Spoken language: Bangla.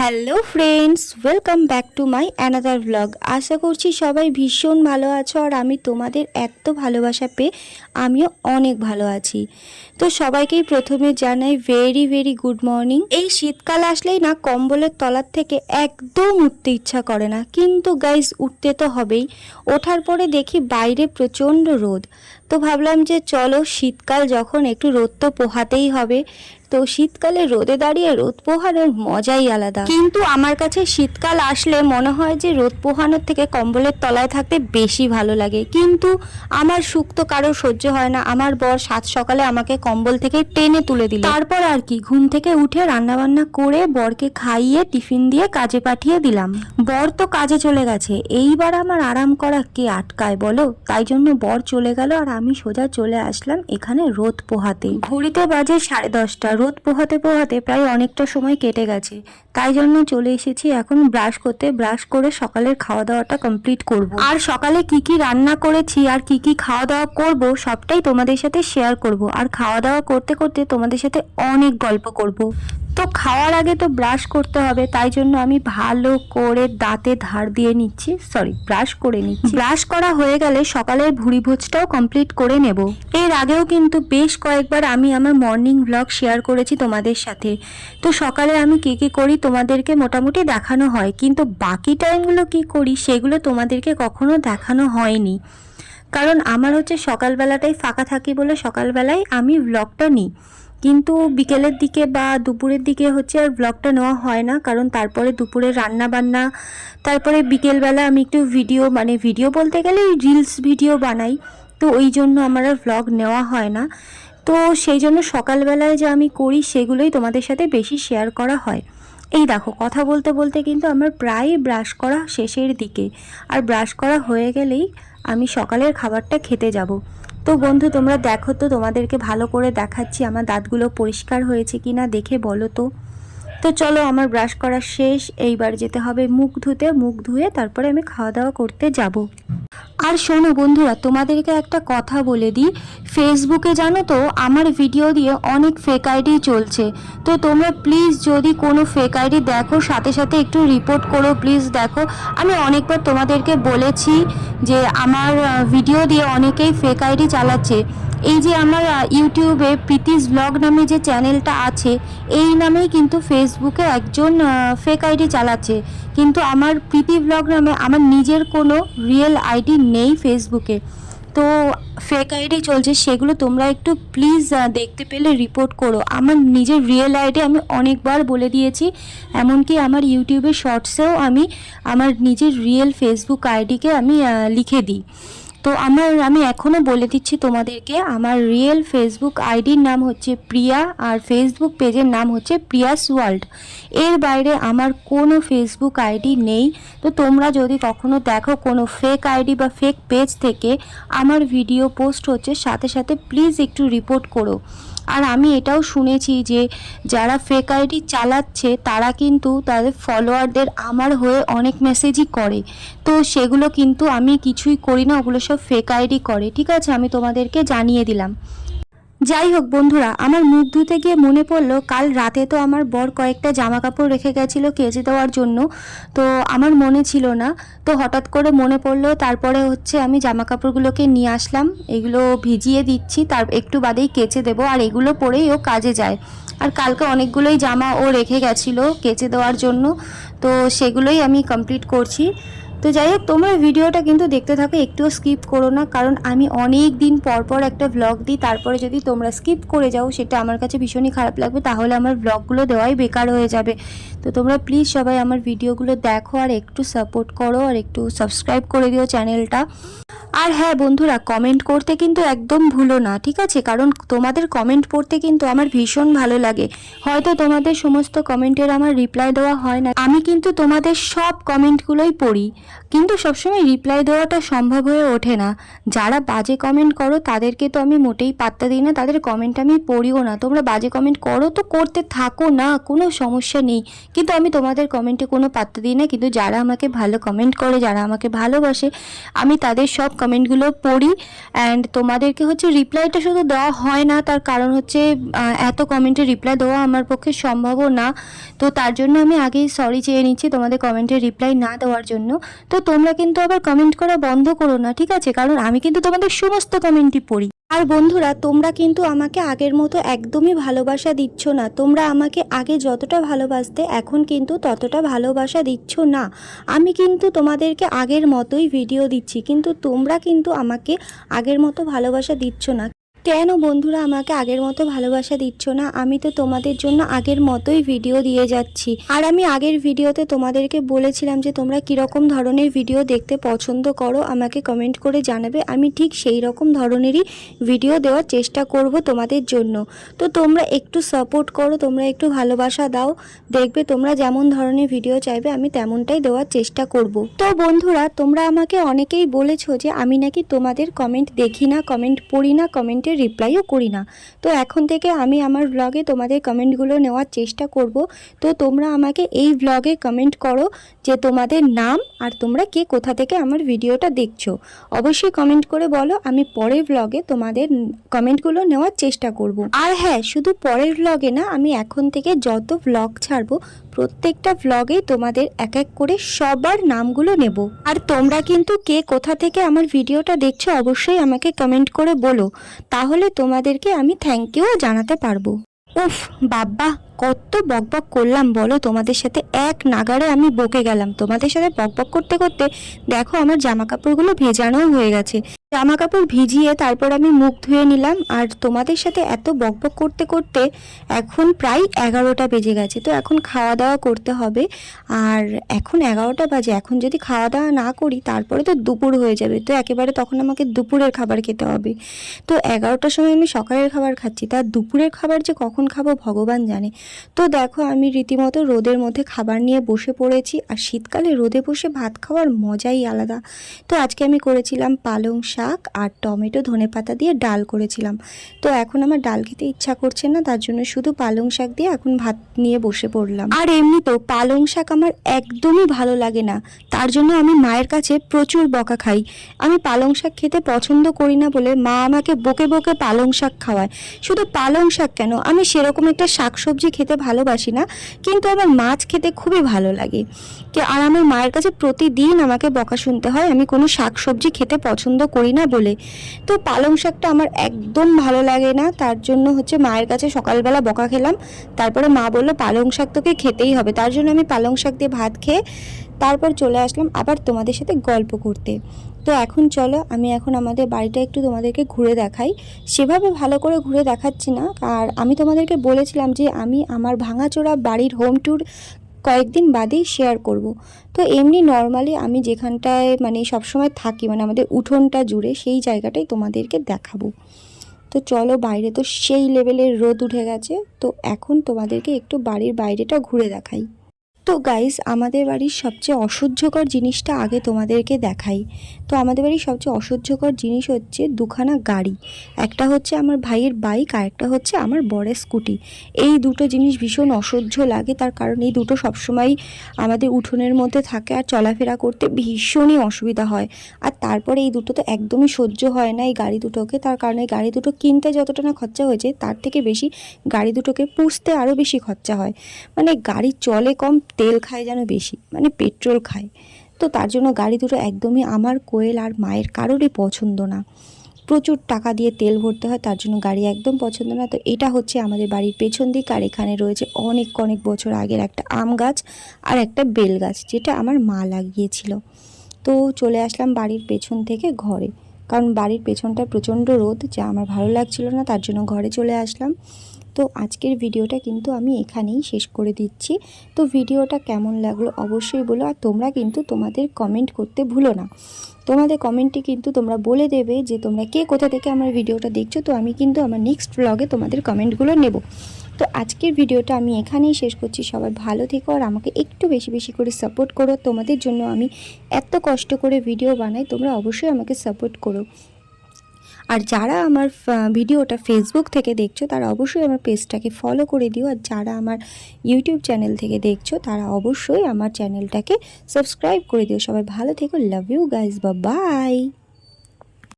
Hello friends welcome back to my another blog আশা করছি সবাই ভীষণ ভালো আছো আর আমি তোমাদের এত ভালোবাসা পেয়ে আমিও অনেক ভালো আছি। তো সবাইকেই প্রথমে জানাই ভেরি ভেরি গুড মর্নিং এই শীতকাল আসলেই না কম্বলের তলার থেকে একদম উঠতে ইচ্ছা করে না। কিন্তু গাইজ উঠতে তো হবেই। ওঠার পরে দেখি বাইরে প্রচণ্ড রোদ। তো ভাবলাম যে চলো শীতকাল যখন একটু রোদ তো পোহাতেই হবে। তো শীতকালে রোদে দাঁড়িয়ে রোদ পোহানোর মজাই আলাদা। কিন্তু আমার কাছে শীতকাল আসলে মনে হয় যে রোদ পোহানোর থেকে কম্বলের তলায় থাকতে বেশি ভালো লাগে। কিন্তু আমার সুখ তো কারও সহ্য হয় না। আমার বর সাত সকালে আমাকে কম্বল থেকে টেনে তুলে দিল। তারপর আর কি, ঘুম থেকে উঠে রান্না বান্না করে বরকে খাইয়ে টিফিন দিয়ে কাজে পাঠিয়ে দিলাম। বর তো কাজে চলে গেছে। এইবার আমার আরাম করা কে আটকায় বলো? তাই জন্য বর চলে গেল আর আমি সোজা চলে আসলাম এখানে রোদ পোহাতে। ঘড়িতে বাজে সাড়ে দশটা। রোদ পোহাতে পোহাতে প্রায় অনেকটা সময় কেটে গেছে। তাই জন্য চলে এসেছি এখন ব্রাশ করতে। ব্রাশ করে সকালের খাওয়া দাওয়াটা কমপ্লিট করব। আর সকালে কি কি রান্না করেছি আর কি কি খাওয়া দাওয়া করব, সবটাই তোমাদের সাথে শেয়ার করব। আর খাওয়া দাওয়া করতে করতে তোমাদের সাথে অনেক গল্প করব। তো খাওয়ার আগে তো ব্রাশ করতে হবে, তাই জন্য আমি ভালো করে দাঁতে ধার দিয়ে নিচ্ছি সরি ব্রাশ করে নিচ্ছি। ব্রাশ করা হয়ে গেলে সকালের ভুড়ি ভোজটাও কমপ্লিট করে নেব। এর আগেও কিন্তু বেশ কয়েকবার আমি আমার মর্নিং ব্লগ শেয়ার করেছি তোমাদের সাথে। তো সকালে আমি কি কি করি তোমাদেরকে মোটামুটি দেখানো হয়, কিন্তু বাকি টাইমগুলো কি করি সেগুলো তোমাদেরকে কখনো দেখানো হয়নি। কারণ আমার হচ্ছে সকালবেলাটাই ফাঁকা থাকি বলে সকালবেলায় আমি ব্লগটা নিই। কিন্তু বিকেলের দিকে বা দুপুরের দিকে হচ্ছে আর ব্লগটা নেওয়া হয় না, কারণ তারপরে দুপুরে রান্না বান্না তারপরে বিকেলবেলা আমি একটু ভিডিও মানে ভিডিও বলতে গেলে রিলস ভিডিও বানাই, তো ওই জন্য আমার আর ব্লগ নেওয়া হয় না। তো সেই জন্য সকালবেলায় যা আমি করি সেগুলোই তোমাদের সাথে বেশি শেয়ার করা হয়। এই দেখো, কথা বলতে বলতে কিন্তু আমার প্রায় ব্রাশ করা শেষের দিকে। আর ব্রাশ করা হয়ে গেলেই আমি সকালের খাবারটা খেতে যাব। তো বন্ধু, তোমরা দেখো তো, তোমাদেরকে ভালো করে দেখাচ্ছি আমার দাঁতগুলো পরিষ্কার হয়েছে কি না দেখে বলো তো। তো চলো, আমার ব্রাশ করা শেষ। এইবার যেতে হবে মুখ ধুতে, মুখ ধুয়ে তারপরে আমি খাওয়া দাওয়া করতে যাব। আর শোনো বন্ধুরা, তোমাদেরকে একটা কথা বলে দিই। ফেসবুকে জানো তো, আমার ভিডিও দিয়ে অনেক ফেক আইডি চলছে। তো তোমরা প্লিজ যদি কোনো ফেক আইডি দেখো, সাথে সাথে একটু রিপোর্ট করো প্লিজ দেখো। আমি অনেকবার তোমাদেরকে বলেছি যে আমার ভিডিও দিয়ে অনেকেই ফেক আইডি চালাচ্ছে। এই যে আমার ইউটিউবে প্রীতিস ব্লগ নামে যে চ্যানেলটা আছে, এই নামেই কিন্তু ফেসবুকে একজন ফেক আইডি চালাচ্ছে। কিন্তু আমার প্রীতি ব্লগ নামে আমার নিজের কোনো রিয়েল আইডি নেই ফেসবুকে। তো ফেক আইডি চলছে, সেগুলো তোমরা একটু প্লিজ দেখতে পেলে রিপোর্ট করো। আমার নিজের রিয়েল আইডি আমি অনেকবার বলে দিয়েছি, এমনকি আমার ইউটিউবে শর্টসেও আমি আমার নিজের রিয়েল ফেসবুক আইডিকে আমি লিখে দিই। তো আমার, আমি এখনও বলে দিচ্ছি তোমাদেরকে, আমার রিয়েল ফেসবুক আইডির নাম হচ্ছে প্রিয়া আর ফেসবুক পেজের নাম হচ্ছে প্রিয়াস ওয়ার্ল্ড। এর বাইরে আমার কোনো ফেসবুক আইডি নেই। তো তোমরা যদি কখনো দেখো কোনো ফেক আইডি বা ফেক পেজ থেকে, আমার ভিডিও পোস্ট হচ্ছে, সাথে সাথে প্লিজ একটু রিপোর্ট করো। আর আমি এটাও শুনেছি যে যারা ফেক আইডি চালাচ্ছে, তারা কিন্তু তাদের ফলোয়ারদের আমার হয়ে অনেক মেসেজই করে। তো সেগুলো কিন্তু আমি কিছুই করি না, ওগুলো সব ফেক আইডি করে। ঠিক আছে, আমি তোমাদেরকে জানিয়ে দিলাম। যাই হোক বন্ধুরা, আমার মুখ ধুতে গিয়ে মনে পড়ল, কাল রাতে তো আমার বর কয়েকটা জামা কাপড় রেখে গেছিল কেচে দেওয়ার জন্য। তো আমার মনে ছিল না। তো হঠাৎ করে মনে পড়ল, তারপরে হচ্ছে আমি জামা কাপড়গুলোকে নিয়ে আসলাম, এগুলো ভিজিয়ে দিচ্ছি, তার একটু বাদেই কেচে দেবো, আর এগুলো পরেই ও কাজে যায়। আর কালকে অনেকগুলোই জামা ও রেখে গেছিল কেচে দেওয়ার জন্য। তো সেগুলোই আমি কমপ্লিট করছি। তো যাই হোক, তোমরা ভিডিওটা কিন্তু দেখতে থাকো, একটুও স্কিপ করো না, কারণ আমি অনেক দিন পর পর একটা ব্লগ দিই। তারপরে যদি তোমরা স্কিপ করে যাও, সেটা আমার কাছে ভীষণই খারাপ লাগবে। তাহলে আমার ব্লগগুলো দেওয়াই বেকার হয়ে যাবে। তো তোমরা প্লিজ সবাই আমার ভিডিওগুলো দেখো আর একটু সাপোর্ট করো আর একটু সাবস্ক্রাইব করে দিও চ্যানেলটা আর হ্যাঁ বন্ধুরা কমেন্ট করতে কিন্তু একদম ভুলো না, ঠিক আছে? কারণ তোমাদের কমেন্ট পড়তে কিন্তু আমার ভীষণ ভালো লাগে। হয়তো তোমাদের সমস্ত কমেন্টের আমার রিপ্লাই দেওয়া হয় না। আমি কিন্তু তোমাদের সব কমেন্টগুলোই পড়ি। কিন্তু সবসময় রিপ্লাই দেওয়াটা সম্ভব হয়ে ওঠে না। যারা বাজে কমেন্ট করো, তাদেরকে তো আমি মোটেই পাত্তা দিই না। তাদের কমেন্ট আমি পড়িও না। তোমরা বাজে কমেন্ট করো তো করতে থাকো না, কোনো সমস্যা নেই। কিন্তু আমি তোমাদের কমেন্টে কোনো পাত্তা দিই না। কিন্তু যারা আমাকে ভালো কমেন্ট করে, যারা আমাকে ভালোবাসে, আমি তাদের সব কমেন্টগুলো পড়ি অ্যান্ড তোমাদেরকে হচ্ছে রিপ্লাইটা শুধু দেওয়া হয় না, তার কারণ হচ্ছে এত কমেন্টে রিপ্লাই দেওয়া আমার পক্ষে সম্ভবও না। তো তার জন্য আমি আগেই সরি চেয়ে নিচ্ছি তোমাদের কমেন্টে রিপ্লাই না দেওয়ার জন্য। তো তোমরা কিন্তু আবার কমেন্ট করা বন্ধ করো না, ঠিক আছে? কারণ আমি কিন্তু তোমাদের সমস্ত কমেন্টই পড়ি। আর বন্ধুরা, তোমরা কিন্তু আমাকে আগের মতো একদমই ভালোবাসা দিচ্ছ না। তোমরা আমাকে আগে যতটা ভালোবাসতে, এখন কিন্তু ততটা ভালোবাসা দিচ্ছ না। আমি কিন্তু তোমাদেরকে আগের মতোই ভিডিও দিচ্ছি, কিন্তু তোমরা কিন্তু আমাকে আগের মতো ভালোবাসা দিচ্ছ না। কেন বন্ধুরা আমাকে আগের মতো ভালোবাসা দিচ্ছ না? আমি তো তোমাদের জন্য আগের মতোই ভিডিও দিয়ে যাচ্ছি। আর আমি আগের ভিডিওতে তোমাদেরকে বলেছিলাম যে তোমরা কীরকম ধরনের ভিডিও দেখতে পছন্দ করো, আমাকে কমেন্ট করে জানাবে। আমি ঠিক সেই রকম ধরনেরই ভিডিও দেওয়ার চেষ্টা করব তোমাদের জন্য। তো তোমরা একটু সাপোর্ট করো, তোমরা একটু ভালোবাসা দাও। দেখবে তোমরা যেমন ধরনের ভিডিও চাইবে, আমি তেমনটাই দেওয়ার চেষ্টা করব। তো বন্ধুরা, তোমরা আমাকে অনেকেই বলেছ যে আমি নাকি তোমাদের কমেন্ট দেখি না কমেন্ট পড়ি না কমেন্টের রিপ্লাইও করি না। তো এখন থেকে আমি আমার ব্লগে তোমাদের কমেন্টগুলো নেওয়ার চেষ্টা করব। তো তোমরা আমাকে এই ব্লগে কমেন্ট করো যে তোমাদের নাম আর তোমরা কে কোথা থেকে আমার ভিডিওটা দেখছ। অবশ্যই কমেন্ট করে বলো, আমি পরের ব্লগে তোমাদের কমেন্টগুলো নেওয়ার চেষ্টা করব। আর হ্যাঁ শুধু পরের ব্লগে না, আমি এখন থেকে যত ব্লগ ছাড়বো, প্রত্যেকটা ব্লগেই তোমাদের এক এক করে সবার নামগুলো নেব। আর তোমরা কিন্তু কে কোথা থেকে আমার ভিডিওটা দেখছ, অবশ্যই আমাকে কমেন্ট করে বলো। তাহলে তোমাদেরকে আমি থ্যাংক ইউ জানাতে পারব। উফ বাব্বা। কত বকবক করলাম বলো? তোমাদের সাথে এক নাগারে আমি বকে গেলাম। তোমাদের সাথে বকবক করতে করতে দেখো আমার জামা কাপড়গুলো ভেজানোও হয়ে গেছে। জামা কাপড় ভিজিয়ে তারপর আমি মুখ ধুয়ে নিলাম আর তোমাদের সাথে এত বকবক করতে করতে এখন প্রায় এগারোটা বেজে গেছে। তো এখন খাওয়া দাওয়া করতে হবে। আর এখন এগারোটা বাজে। এখন যদি খাওয়া দাওয়া না করি তারপরে তো দুপুর হয়ে যাবে। তো একেবারে তখন আমাকে দুপুরের খাবার খেতে হবে। তো এগারোটার সময় আমি সকালের খাবার খাচ্ছি। তার দুপুরের খাবার যে কখন খাব ভগবান জানে। তো দেখো, আমি রীতিমতো রোদের মধ্যে খাবার নিয়ে বসে পড়েছি, আর শীতকালে রোদে বসে ভাত খাওয়ার মজাই আলাদা। তো আজকে আমি করেছিলাম পালং শাক আর টমেটো ধনেপাতা দিয়ে ডাল করেছিলাম। তো এখন আমার ডাল খেতে ইচ্ছা করছে না, তার জন্য শুধু পালং শাক দিয়ে এখন ভাত নিয়ে বসে পড়লাম। আর এমনিতেও পালং শাক আমার একদমই ভালো লাগে না, তার জন্য আমি মায়ের কাছে প্রচুর বকা খাই। আমি পালং শাক খেতে পছন্দ করি না বলে মা আমাকে বকে বকে পালং শাক খাওয়ায়। শুধু পালং শাক কেন? আমি সেরকম একটা শাক সবজি খেতে ভালোবাসি না, কিন্তু আমার মাছ খেতে খুবই ভালো লাগে। আর আমার মায়ের কাছে প্রতিদিন আমাকে বকা শুনতে হয়, আমি কোনো শাক সবজি খেতে পছন্দ করি না বলে। তো পালং শাকটা আমার একদম ভালো লাগে না, তার জন্য হচ্ছে মায়ের কাছে সকালবেলা বকা খেলাম। তারপরে মা বলল, পালং শাক তোকে খেতেই হবে। তার জন্য আমি পালং শাক দিয়ে ভাত খেয়ে তারপর চলে আসলাম আবার তোমাদের সাথে গল্প করতে। তো এখন চলো, আমি এখন আমাদের বাড়িটা একটু তোমাদেরকে ঘুরে দেখাই। সেভাবে ভালো করে ঘুরে দেখাচ্ছি না। আর আমি তোমাদেরকে বলেছিলাম যে আমি আমার ভাঙাচোরা বাড়ির হোম ট্যুর কয়েকদিন বাদেই শেয়ার করব। তো এমনি নর্মালি আমি যেখানটায় মানে সবসময় থাকি মানে আমাদের উঠোনটা জুড়ে সেই জায়গাটাই তোমাদেরকে দেখাবো। তো চলো, বাইরে তো সেই লেভেলের রোদ উঠে গেছে। তো এখন তোমাদেরকে একটু বাড়ির বাইরেটা ঘুরে দেখাই। তো গাইস আমাদের বাড়ির সবচেয়ে অসহ্যকর জিনিসটা আগে তোমাদেরকে দেখাই। তো আমাদের বাড়ির সবচেয়ে অসহ্যকর জিনিস হচ্ছে দুখানা গাড়ি। একটা হচ্ছে আমার ভাইয়ের বাইক আর একটা হচ্ছে আমার বরের স্কুটি এই দুটো জিনিস ভীষণ অসহ্য লাগে, তার কারণ এই দুটো সবসময় আমাদের উঠোনের মধ্যে থাকে, আর চলাফেরা করতে ভীষণই অসুবিধা হয়। আর তারপরে এই দুটো তো একদমই সহ্য হয় না এই গাড়ি দুটোকে, তার কারণে গাড়ি দুটো কিনতে যতটা না খরচা হয়েছে, তার থেকে বেশি গাড়ি দুটোকে পুষতে আরও বেশি খরচা হয়। মানে গাড়ি চলে কম তেল খায় যেন বেশি মানে পেট্রোল খায়। তো তার জন্য গাড়ি দুটো একদমই আমার কোয়েল আর মায়ের কারোরই পছন্দ না। প্রচুর টাকা দিয়ে তেল ভরতে হয়, তার জন্য গাড়ি একদম পছন্দ না। তো এটা হচ্ছে আমাদের বাড়ির পেছন দিক, আর এখানে রয়েছে অনেক অনেক বছর আগের একটা আম গাছ আর একটা বেল গাছ, যেটা আমার মা লাগিয়েছিল। তো চলে আসলাম বাড়ির পেছন থেকে ঘরে, কারণ বাড়ির পেছনটা প্রচণ্ড রোদ, যা আমার ভালো লাগছিল না, তার জন্য ঘরে চলে আসলাম। তো আজকের ভিডিওটা কিন্তু আমি এখানেই শেষ করে দিচ্ছি। তো ভিডিওটা কেমন লাগল অবশ্যই বলো আর তোমরা কিন্তু তোমাদের কমেন্ট করতে ভুলো না। তোমাদের কমেন্টে কিন্তু তোমরা বলে দেবে যে তোমরা কে কোথা থেকে আমার ভিডিওটা দেখছ, তো আমি কিন্তু আমার নেক্সট ব্লগে তোমাদের কমেন্টগুলো নেব। তো আজকের ভিডিওটা আমি এখানেই শেষ করছি। সবাই ভালো থেকো আর আমাকে একটু বেশি বেশি করে সাপোর্ট করো। তোমাদের জন্য আমি এত কষ্ট করে ভিডিও বানাই, তোমরা অবশ্যই আমাকে সাপোর্ট করো। আর যারা আমার ভিডিওটা ফেসবুক থেকে দেখছ, তারা অবশ্যই আমার পেজটাকে ফলো করে দিও। আর যারা আমার ইউটিউব চ্যানেল থেকে দেখছ, তারা অবশ্যই আমার চ্যানেলটাকে সাবস্ক্রাইব করে দিও। সবাই ভালো থেকো লাভ ইউ গাইজ বা বাই